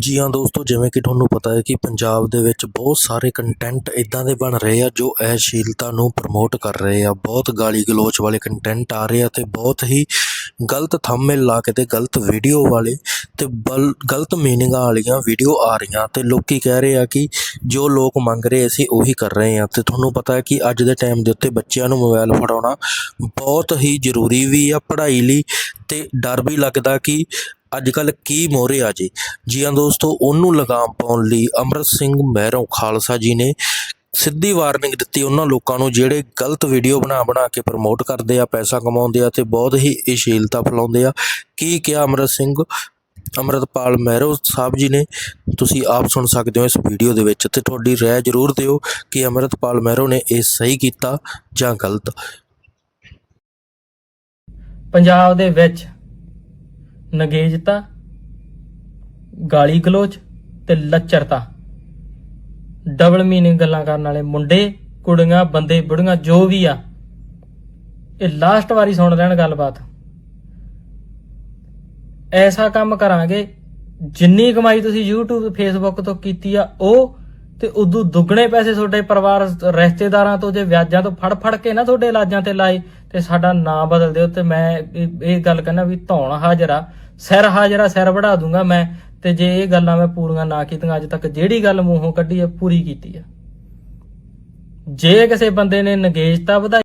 ਜੀ ਹਾਂ ਦੋਸਤੋ, ਜਿਵੇਂ ਕਿ ਤੁਹਾਨੂੰ ਪਤਾ ਹੈ ਕਿ ਪੰਜਾਬ ਦੇ ਵਿੱਚ ਬਹੁਤ ਸਾਰੇ ਕੰਟੈਂਟ ਇਦਾਂ ਦੇ ਬਣ ਰਹੇ ਆ ਜੋ ਅਸ਼ਲੀਲਤਾ ਨੂੰ ਪ੍ਰਮੋਟ ਕਰ ਰਹੇ ਆ। ਬਹੁਤ ਗਾਲੀ ਗਲੋਚ ਵਾਲੇ ਕੰਟੈਂਟ ਆ ਰਹੇ ਆ ਤੇ ਬਹੁਤ ਹੀ ਗਲਤ ਥੰਬਨੇਲ ਲਾ ਕੇ ਤੇ ਗਲਤ ਵੀਡੀਓ ਵਾਲੇ ਤੇ ਬਲ, ਗਲਤ ਮੀਨਿੰਗਾਂ ਵਾਲੀਆਂ ਵੀਡੀਓ ਆ ਰਹੀਆਂ ਤੇ ਲੋਕੀ ਕਹਿ ਰਹੇ ਆ ਕਿ ਜੋ ਲੋਕ ਮੰਗ ਰਹੇ ਅਸੀਂ ਉਹੀ ਕਰ ਰਹੇ ਆ। ਤੇ ਤੁਹਾਨੂੰ ਪਤਾ ਹੈ ਕਿ ਅੱਜ ਦੇ ਟਾਈਮ ਦੇ ਉੱਤੇ ਬੱਚਿਆਂ ਨੂੰ ਮੋਬਾਈਲ ਫੜਾਉਣਾ ਬਹੁਤ ਹੀ ਜ਼ਰੂਰੀ ਵੀ ਆ, ਪੜ੍ਹਾਈ ਲਈ ਤੇ ਡਰ ਵੀ ਲੱਗਦਾ ਕਿ ਅੱਜ ਕੱਲ ਕੀ ਮੋਹਰੇ ਆ ਜੇ? ਜੀ ਹਾਂ ਦੋਸਤੋ, ਉਹਨੂੰ ਲਗਾਮ ਪਾਉਣ ਲਈ ਅਮਰਤ ਸਿੰਘ ਮਹਿਰੋਂ ਖਾਲਸਾ ਜੀ ਨੇ ਸਿੱਧੀ ਵਾਰਨਿੰਗ ਦਿੱਤੀ ਉਹਨਾਂ ਲੋਕਾਂ ਨੂੰ, ਜਿਹੜੇ ਗਲਤ ਵੀਡੀਓ ਬਣਾ ਬਣਾ ਕੇ ਪ੍ਰਮੋਟ ਕਰਦੇ ਆ, ਪੈਸਾ ਕਮਾਉਂਦੇ ਆ ਤੇ ਬਹੁਤ ਹੀ ਅਸ਼ਲੀਲਤਾ ਫੈਲਾਉਂਦੇ ਆ। ਕੀ ਕਿਹਾ ਅਮਰਤ ਸਿੰਘ? ਅਮਰਤਪਾਲ ਮਹਿਰੋ ਸਾਹਿਬ ਜੀ ਨੇ, ਤੁਸੀਂ ਆਪ ਸੁਣ ਸਕਦੇ ਹੋ ਇਸ ਵੀਡੀਓ ਦੇ ਵਿੱਚ ਤੇ ਤੁਹਾਡੀ ਰਾਏ ਜ਼ਰੂਰ ਦਿਓ ਕਿ ਅਮਰਤਪਾਲ ਮਹਿਰੋ ਨੇ ਇਹ ਸਹੀ ਕੀਤਾ ਜਾਂ ਗਲਤ। ਪੰਜਾਬ ਦੇ ਵਿੱਚ ਨਗੇਜਤਾ, ਗਾਲੀ ਗਲੋਚ ਤੇ ਲੱਚਰਤਾ। ਡਬਲ ਮੀਨਿੰਗ ਗੱਲਾਂ ਕਰਨ ਵਾਲੇ ਮੁੰਡੇ, ਕੁੜੀਆਂ, ਬੰਦੇ, ਬੁੜੀਆਂ ਜੋ ਵੀ ਆ, ਇਹ ਲਾਸਟ ਵਾਰੀ ਸੁਣ ਲੈਣ ਗੱਲਬਾਤ। ਐਸਾ ਕੰਮ ਕਰਾਂਗੇ, ਜਿੰਨੀ ਕਮਾਈ ਤੁਸੀਂ YouTube, Facebook ਤੋਂ ਕੀਤੀ ਆ, ਉਹ ਤੇ ਉਦੋਂ ਦੁੱਗਣੇ ਪੈਸੇ ਤੁਹਾਡੇ ਪਰਿਵਾਰ ਰਿਸ਼ਤੇਦਾਰਾਂ ਤੋਂ ਜੇ ਵਿਆਜਾਂ ਤੋਂ ਫੜ ਫੜ ਕੇ ਨਾ ਤੁਹਾਡੇ ਇਲਾਜਾਂ ਤੇ ਲਾਏ ਤੇ ਸਾਡਾ ਨਾਂ ਬਦਲ ਦਿਓ ਤੇ ਮੈਂ ਇਹ ਗੱਲ ਕਹਿੰਦਾ ਵੀ ਧੌਣ ਹਾਜ਼ਰਾ, ਸਿਰ ਹਾਜ਼ਰਾ ਸਿਰ ਵੜਾ ਦੂੰਗਾ ਮੈਂ ਤੇ ਜੇ ਇਹ ਗੱਲਾਂ ਮੈਂ ਪੂਰੀਆਂ ਨਾ ਕੀਤੀਆਂ ਅੱਜ ਤੱਕ ਜਿਹੜੀ ਗੱਲ ਮੂੰਹੋਂ ਕੱਢੀ ਹੈ, ਪੂਰੀ ਕੀਤੀ ਹੈ। ਜੇ ਕਿਸੇ ਬੰਦੇ ਨੇ ਨਗੇਜਤਾ ਵਧਾਈ